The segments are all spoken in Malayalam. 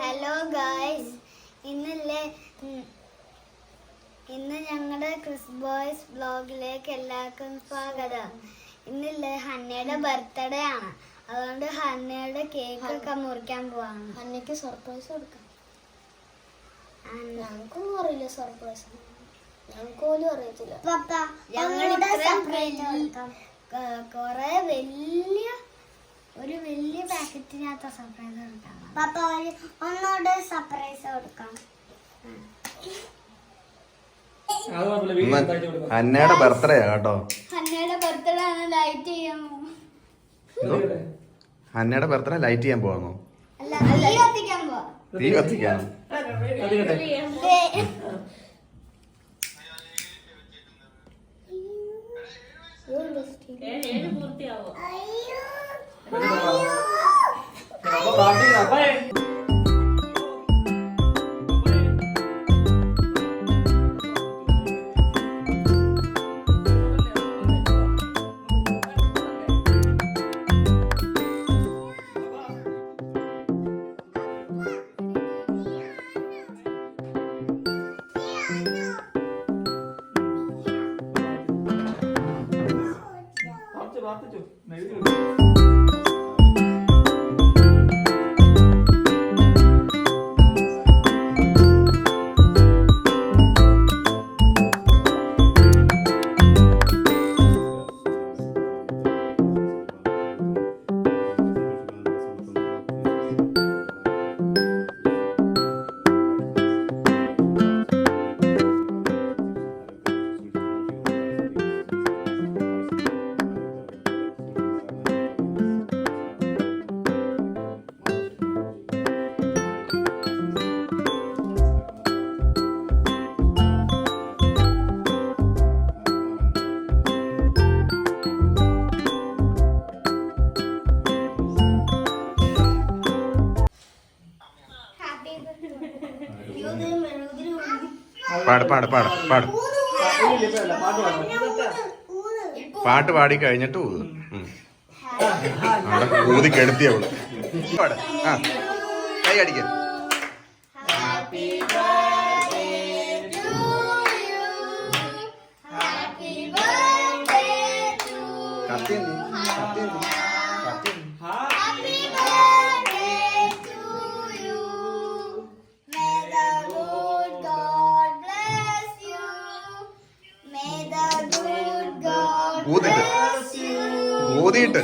ഹലോ ഗായ്സ് ഇന്നല്ലേ ഇന്ന് ഞങ്ങളുടെ ക്രിസ് ബോയ്സ് ബ്ലോഗിലേക്ക് എല്ലാവർക്കും സ്വാഗതം. ഇന്നില്ലേ ഹന്നയുടെ ബർത്ത്ഡേ ആണ്. അതുകൊണ്ട് ഹന്നയുടെ കേക്ക് ഒക്കെ മുറിക്കാൻ പോവാണ്. ഹന്നയ്ക്ക് സർപ്രൈസ് കൊടുക്കാം. ഞങ്ങൾക്കൊന്നും അറിയില്ല സർപ്രൈസ് ഞങ്ങൾക്ക് പോലും അറിയത്തില്ല. ഞങ്ങൾ കൊറേ വലിയ വലിയ പാക്കറ്റിനകത്ത് സർപ്രൈസ് കൊടുക്കാം പാപ്പ ഒന്നോട് സർപ്രൈസ് കൊടുക്കാം. ഇന്ന് അന്നയുടെ ബർത്ത്ഡേ ആ കേട്ടോ. ഹന്നയുടെ ബർത്ത്ഡേ ആണ് ലൈറ്റ് ചെയ്യാൻ? അന്നയുടെ ബർത്ത്ഡേ ലൈറ്റ് ചെയ്യാൻ പോവാന്നോ? അല്ല തീ കത്തിക്കാൻ 마비가 빨리. 밥좀 밥좀 나 여기로. പാട് പാട് പാട് പാട്. പാട്ട് പാടി കഴിഞ്ഞിട്ട് ഊത്. അവിടെ ഊതി കെടുത്തി അവൾ. പാട്. ആ. കൈ അടിക്ക. കത്തി? കത്തി? കത്തി ഊതിയിട്ട്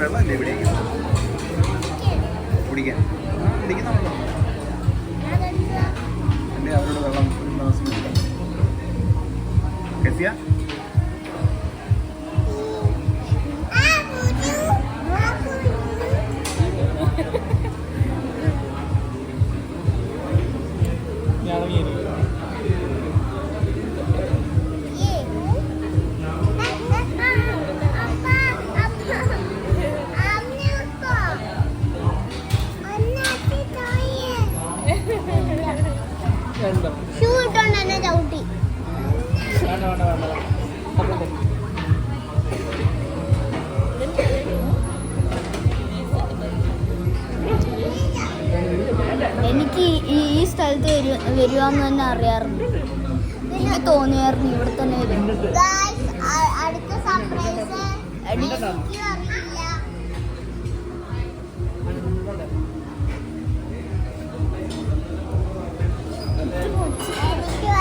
വെള്ളമല്ലേ ഇവിടെ? കുടിക്കാൻ. കുടിക്കുന്ന അല്ലേ അവരോട് വെള്ളം ഒരു തോന്നിയായിരുന്നു. എനിക്ക് തോന്നിയായിരുന്നു ഇവിടെ തന്നെ വരും അടുത്ത സർപ്രൈസ് എനിക്ക്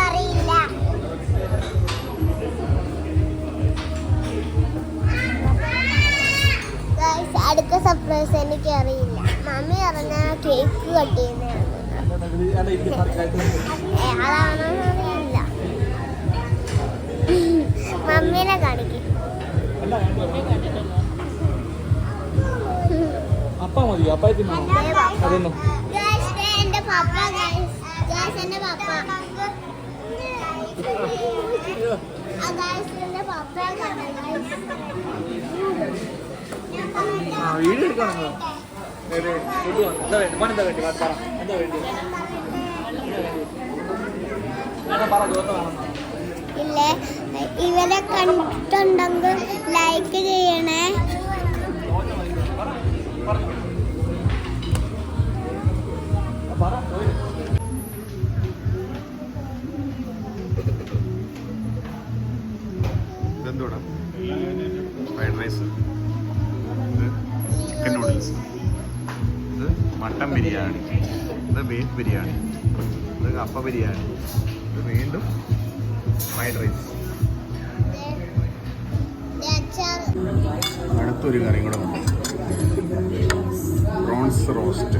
അറിയില്ല. അടുത്ത സർപ്രൈസ് എനിക്ക് അറിയില്ല. മമ്മി അറിഞ്ഞ കേക്ക് കട്ട് മമ്മീനെ അപ്പ മതി തിന്നോ അതൊന്നും എന്റെ പപ്പ എന്റെ പപ്പ. വീഡിയോ എടുക്കണം എന്താ വേണ്ടി പണിന്താ വേണ്ടി പറ എന്താ വേണ്ടി എന്നാ പറ ജോത്ത വേണം ഇല്ലേ? ഇവരെ കണ്ടിട്ടുണ്ടെങ്കിൽ ലൈക്ക് ചെയ്യണേ. റൈസ് ചിക്കൻ നൂഡിൽസ് ഇത് മട്ടൻ ബിരിയാണി. ബീഫ് ബിരിയാണി. ഇത് കപ്പ ബിരിയാണി. വീണ്ടും ഫ്രൈഡ് റൈസ് അടുത്തൊരു കറിയും കൂടെ ഉണ്ട്. പ്രോൺസ് റോസ്റ്റ്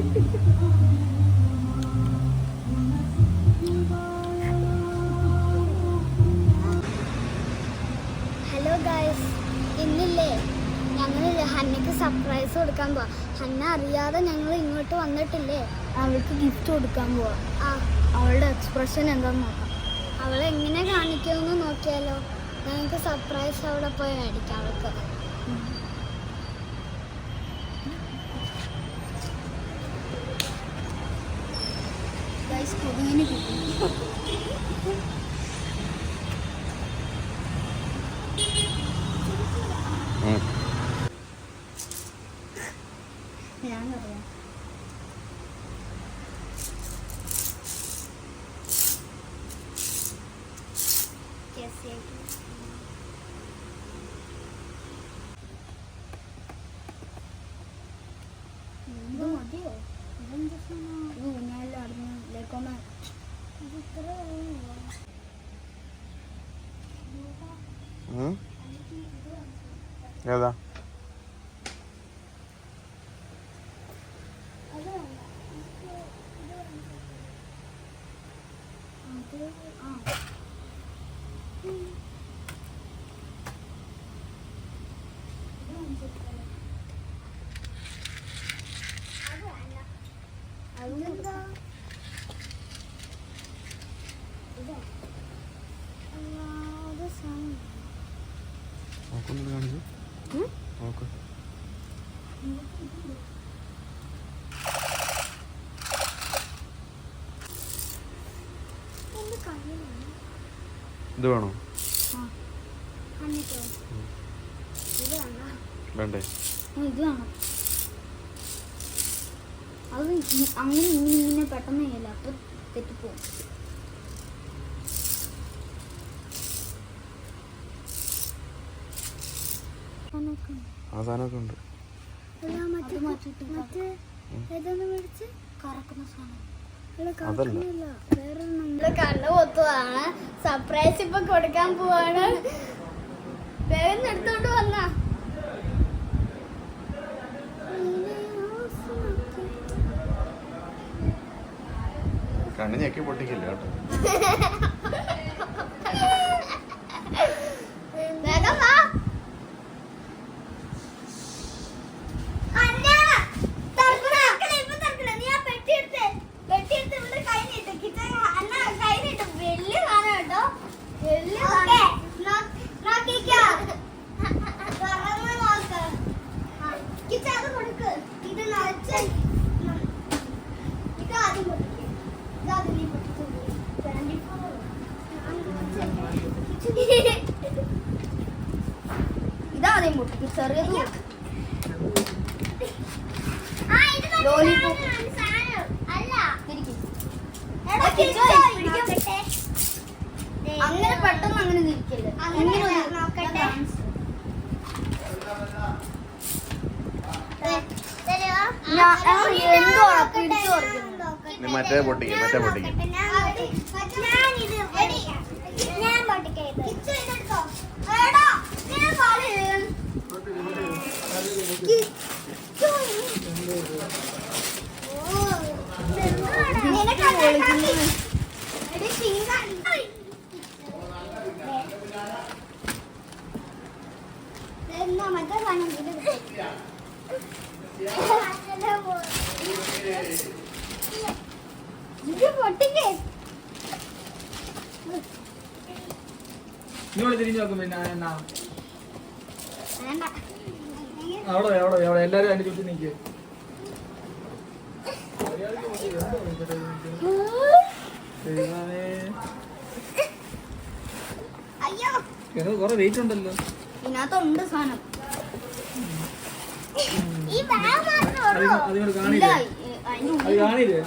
ഹലോ ഗായ്സ് ഇന്നില്ലേ? ഞങ്ങൾ ഹന്നയ്ക്ക് സർപ്രൈസ് കൊടുക്കാൻ പോവാ. ഹന്ന അറിയാതെ ഞങ്ങൾ ഇങ്ങോട്ട് വന്നിട്ടില്ലേ? അവൾക്ക് ഗിഫ്റ്റ് കൊടുക്കാൻ പോവാ. ആ അവളുടെ എക്സ്പ്രഷൻ എന്താന്ന് നോക്കാം. അവളെ എങ്ങനെ കാണിക്കുമെന്ന് നോക്കിയാലോ? ഞങ്ങൾക്ക് സർപ്രൈസ് അവിടെ പോയി മേടിക്കാം അവൾക്ക്. ഗൈസ് കൊതുകിന് കിട്ടി ഞാനറിയാം ഇത് മതിയോ ഇതെന്താ സാധനം? ഇത് ഊഞ്ഞാലിലാടുന്നു ലേക്കോമ ഏതാ? അതെന്താ നോക്കുന്നത് കാണിച്ചു നോക്ക്. ഇത് വേണോ? വേണ്ട? വേണ്ടേ ഇത് വേണം. അത് അങ്ങനെ ഇങ്ങനെ ഇങ്ങനെ പെട്ടെന്ന് ചെയ്യല്ല? അപ്പൊ തെറ്റിപ്പോവും. ആ സാധനമൊക്കെ ഉണ്ട്. കണ്ണു പൊത്തുവാണ്. സർപ്രൈസ് ഇപ്പൊ കൊടുക്കാൻ പോവാണ്. വേഗം എടുത്തോണ്ട് വന്നാ. കണ്ണ് ഞെക്കി പൊട്ടിക്കില്ല കേട്ടോ വേഗം വാ അന്ന, തുറക്കണോ? ഇപ്പൊ തുറക്കണോ? നീ ആ പെട്ടി എടുത്ത്, പെട്ടി എടുത്ത് ഇവിടെ കൈ നീട്ട്. കിച്ചൺ അന്ന കൈ നീട്ട്. വലിയ സാധനം കേട്ടോ. വലിയ സാധനം. നോക്കിക്കോ. തുറന്ന് നോക്ക്. ആ, കിച്ചൺ അത് കൊടുക്ക്. ഇത് നിറച്ച് ഇത് ആദ്യം പൊട്ടിക്ക്. ഇത് ആദ്യം നീ പൊട്ടിച്ചു. 24 hours. ചെറിയത് ആ, ഇത് മറ്റേ Lollipop. സാധനം, സാധനം. അല്ല തിരിക്ക്. എടാ, ആ, കിച്ചോ, കിച്ചോ, പിടിക്കാൻ പറ്റേ? ദേ, അങ്ങനെ പെട്ടെന്ന് അങ്ങനെ തിരിക്കല്ലേ അങ്ങനെ ഇങ്ങനെ ഒന്ന് നോക്കട്ടെ. ഞാൻ കാണിച്ചു. ദേ, തരുവോ? ഞാൻ- ആ, ആ, ഞാൻ അങ്ങനെ പെട്ടെന്ന് അങ്ങനെ ഞാൻ പറിക്കുന്നു. നോക്കട്ടെ. മറ്റേ പൊട്ടിക്ക്, ഞാൻ മറ്റേ പൊട്ടിക്ക്. ഞാൻ നോക്കട്ടെ. ഞാനിത് പൊട്ടിക്കാം. ഞാൻ പൊട്ടിക്കാം ഇത്. പൊട്ടിക്കേ നിങ്ങൾ തിരിഞ്ഞു നോക്കും ഞാൻ എന്നാ അവിടെ അവിടെ അവിടെ എല്ലാരും അതിന്റെ ചുറ്റും നിൽക്കുക അയ്യോ. കൊറേ വെയിറ്റ് ഉണ്ടല്ലോ. ഇതിനകത്തുണ്ട് സാധനം. അതിനോട് കാണില്ലേ? അത് കാണില്ലേ?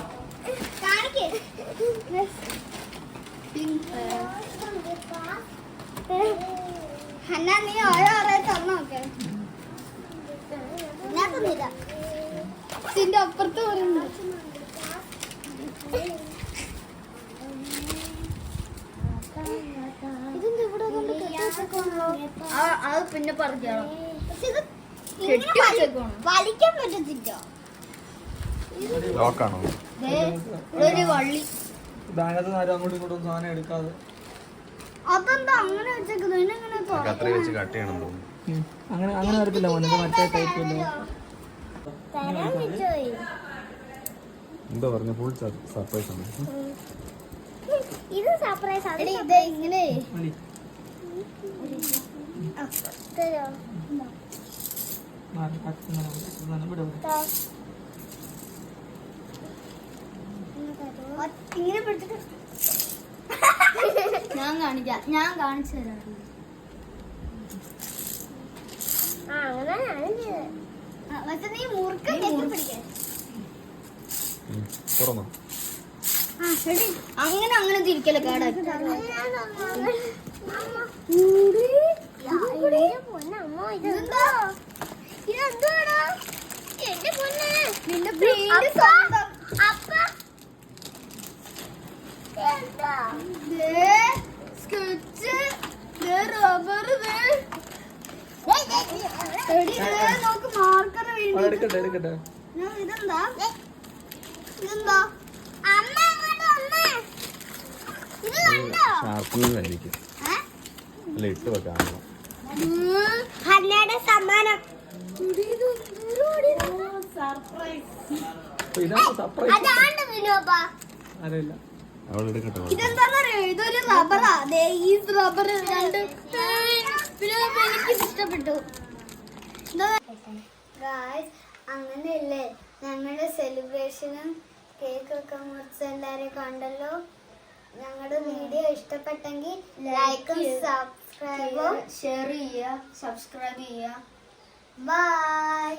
കാണിക്കേ. എന്നാ നീ ഓരോ ഓരോ തുറന്നു നോക്കേ. ഇതിനകത്തൊന്നുമില്ല ഇതിന്റെ അപ്പുറത്ത് അത് പിന്നെ പറഞ്ഞോ പക്ഷെ ഇത് കെട്ടി ഇങ്ങനെ വലി- വെച്ചേക്കുവാണ്. വലിക്കാൻ പറ്റത്തില്ലോ. ലോക്കാണോ ഒരു വള്ളി. അങ്ങോട്ടും ഇങ്ങോട്ടും സാധനം എടുക്കാതെ. കത്രി വെച്ച് കട്ട് ചെയ്യണം തോന്നുന്നു. ഉം. അങ്ങനെ അങ്ങനെ വരത്തില്ല മോനെ മറ്റേ ടൈപ്പ് ഇല്ല തരാൻ പറ്റുമോ എന്താ പറഞ്ഞ? ഫുൾ സർപ്രൈസ് ആണ്. ഇത് സർപ്രൈസ് ആണ്. ഇത് ഇങ്ങനെ. ഇങ്ങനെ പിടിച്ചിട്ട് ഞാൻ കാണിക്കാം. ഞാൻ കാണിച്ചു തരാം. ആ അങ്ങനെ അങ്ങനെ അങ്ങനെ തിരിക്കല നിന്റെ എടുക്കട്ടെ എടുക്കട്ടെ. ഇതെന്താ? ഇതെന്താ? ആയിരിക്കും അല്ല ഇട്ട് വെക്കാം ഹന്നയുടെ സമ്മാനം. സർപ്രൈസ് അറിയില്ല. ഇതെന്താന്നറിയോ? ഇതൊരു റബ്ബറാ. ഈ റബ്ബർ രണ്ട് പിന്നെ എനിക്ക് ഇഷ്ടപ്പെട്ടു. അങ്ങനെയല്ലേ? ഞങ്ങളുടെ സെലിബ്രേഷനും കേക്കൊക്കെ മുറിച്ച് എല്ലാരും കണ്ടല്ലോ. ഞങ്ങളുടെ വീഡിയോ ഇഷ്ടപ്പെട്ടെങ്കിൽ ലൈക്കും സബ്സ്ക്രൈബും ഷെയർ ചെയ്യുക. സബ്സ്ക്രൈബ് ചെയ്യുക. ബൈ